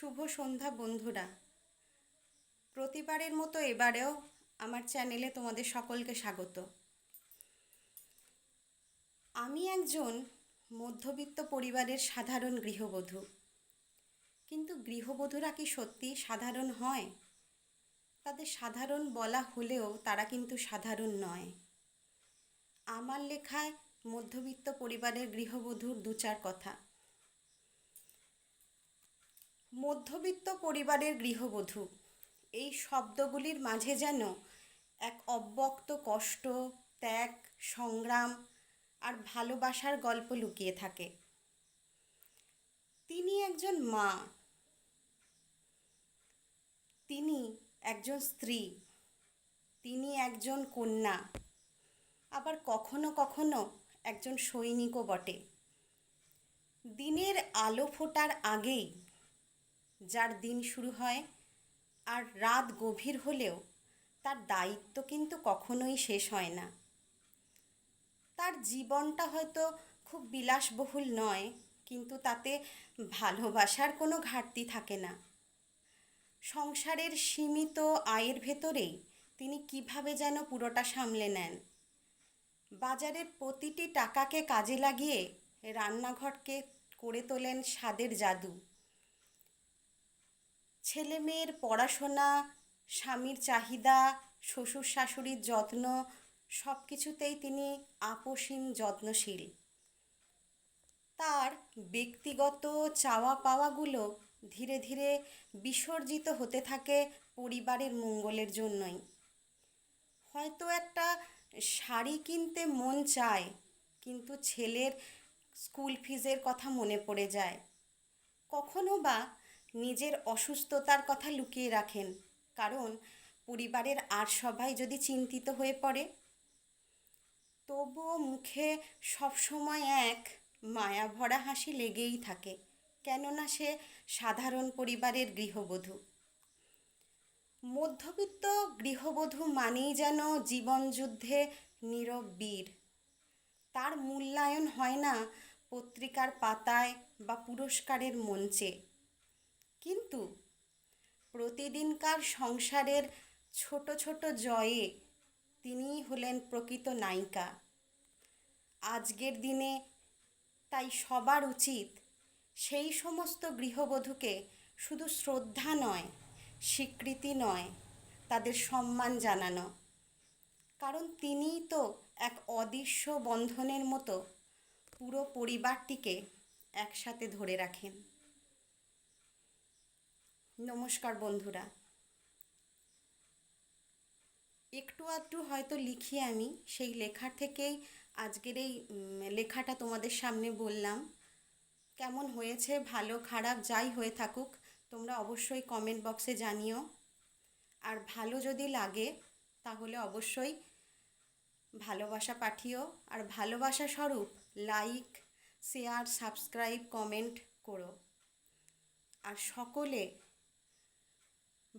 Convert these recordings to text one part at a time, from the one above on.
শুভ সন্ধ্যা বন্ধুরা। প্রতিবারের মতো এবারেও আমার চ্যানেলে তোমাদের সকলকে স্বাগত। আমি একজন মধ্যবিত্ত পরিবারের সাধারণ গৃহবধূ। কিন্তু গৃহবধূরা কি সত্যি সাধারণ হয়? তাদের সাধারণ বলা হলেও তারা কিন্তু সাধারণ নয়। আমার লেখায় মধ্যবিত্ত পরিবারের গৃহবধূর দু চার কথা। মধ্যবিত্ত পরিবারের গৃহবধূ। এই শব্দগুলির মাঝে যেন এক অব্যক্ত কষ্ট, ত্যাগ, সংগ্রাম আর ভালোবাসার গল্প লুকিয়ে থাকে। তিনি একজন মা। তিনি একজন স্ত্রী। তিনি একজন কন্যা। আবার কখনো কখনো একজন সৈনিকও বটে। দিনের আলো ফোটার আগেই যার দিন শুরু হয় আর রাত গভীর হলেও তার দায়িত্ব কিন্তু কখনোই শেষ হয় না। তার জীবনটা হয়তো খুব বিলাসবহুল নয়, কিন্তু তাতে ভালোবাসার কোনো ঘাটতি থাকে না। সংসারের সীমিত আয়ের ভেতরেই তিনি কীভাবে যেন পুরোটা সামলে নেন। বাজারের প্রতিটি টাকাকে কাজে লাগিয়ে রান্নাঘরকে করে তোলেন স্বাদের জাদু। ছেলে মেয়ের পড়াশোনা, স্বামীর চাহিদা, শ্বশুর শাশুড়ির যত্ন সব কিছুতেই তিনি আপোষহীন, যত্নশীল। তার ব্যক্তিগত চাওয়া পাওয়াগুলো ধীরে ধীরে বিসর্জিত হতে থাকে পরিবারের মঙ্গলের জন্যই। হয়তো একটা শাড়ি কিনতে মন চায়, কিন্তু ছেলের স্কুল ফিজের কথা মনে পড়ে যায়। কখনো বা নিজের অসুস্থতার কথা লুকিয়ে রাখেন, কারণ পরিবারের আর সবাই যদি চিন্তিত হয়ে পড়ে? তবুও মুখে সবসময় এক মায়া ভরা হাসি লেগেই থাকে, কেননা সে সাধারণ পরিবারের গৃহবধূ। মধ্যবিত্ত গৃহবধূ মানেই যেন জীবনযুদ্ধে নীরব বীর। তার মূল্যায়ন হয় না পত্রিকার পাতায় বা পুরস্কারের মঞ্চে। প্রতিদিনকার সংসারের ছোট ছোট জয়ে তিনিই হলেন প্রকৃত নায়িকা। আজকের দিনে তাই সবার উচিত সেই সমস্ত গৃহবধূকে শুধু শ্রদ্ধা নয়, স্বীকৃতি নয়, তাদের সম্মান জানানো। কারণ তিনিই তো এক অদৃশ্য বন্ধনের মতো পুরো পরিবারটিকে একসাথে ধরে রাখেন। নমস্কার বন্ধুরা। একটু আধটু হয়তো লিখি আমি, সেই লেখার থেকেই আজকের এই লেখাটা তোমাদের সামনে বললাম। কেমন হয়েছে? ভালো, খারাপ, যাই হয়ে থাকুক, তোমরা অবশ্যই কমেন্ট বক্সে জানিও। আর ভালো যদি লাগে, তাহলে অবশ্যই ভালোবাসা পাঠিও। আর ভালোবাসা স্বরূপ লাইক শেয়ার সাবস্ক্রাইব কমেন্ট করো। আর সকলে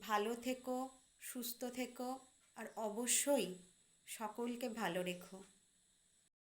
ভালো থেকো সুস্থ থেকো আর অবশ্যই সকলকে ভালো রেখো।